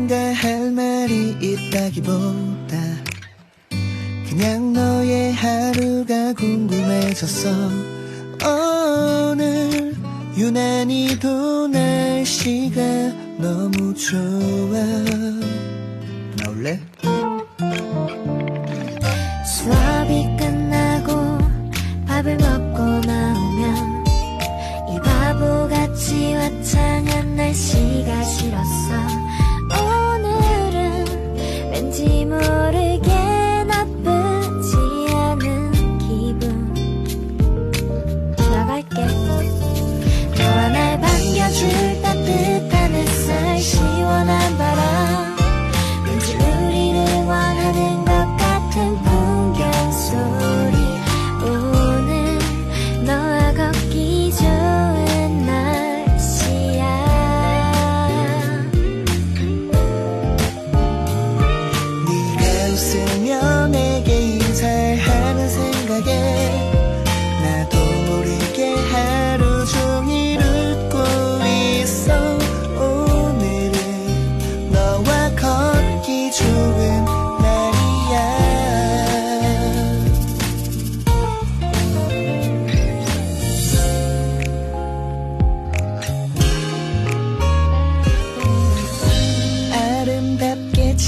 뭔가 할 말이 있다기보다. 그냥 너의 하루가 궁금해졌어. 오늘 유난히도 날씨가 너무 좋아. 나올래?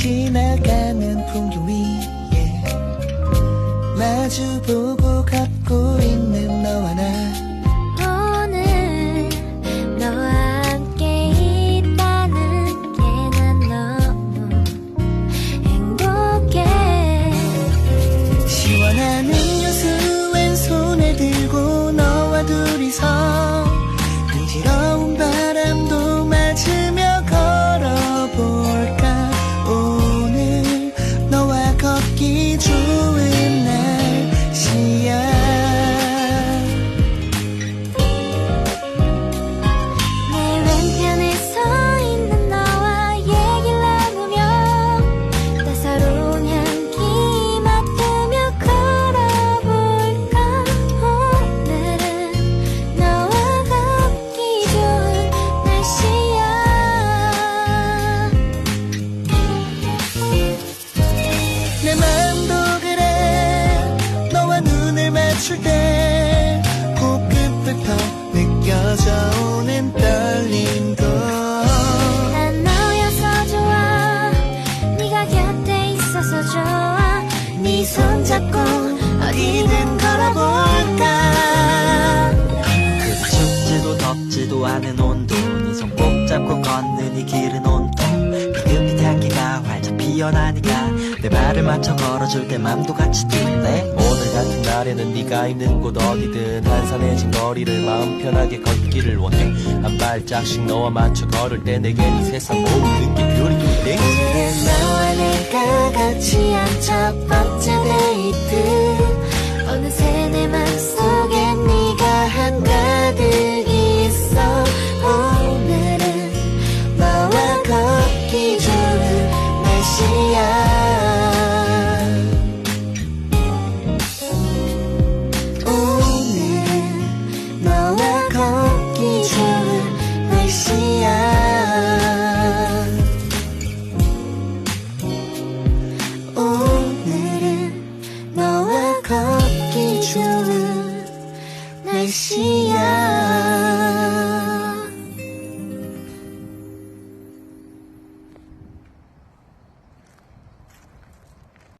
지나가는 풍경 위에 마주보고 갖고 있는 너와 나. 오늘 너와 함께 있다는 게 난너 행복해. 시원한 음료수 왼손에 들고 너와 둘이서 뛰어나니까 내 말을 맞춰 걸어줄 때 맘도 같이 뛸래 오늘 같은 날에는 네가 있는 곳 어디든 한산해진 거리를 마음 편하게 걷기를 원해. 한 발짝씩 너와 맞춰 걸을 때 내겐 이 세상 모든 게 뷰티풀해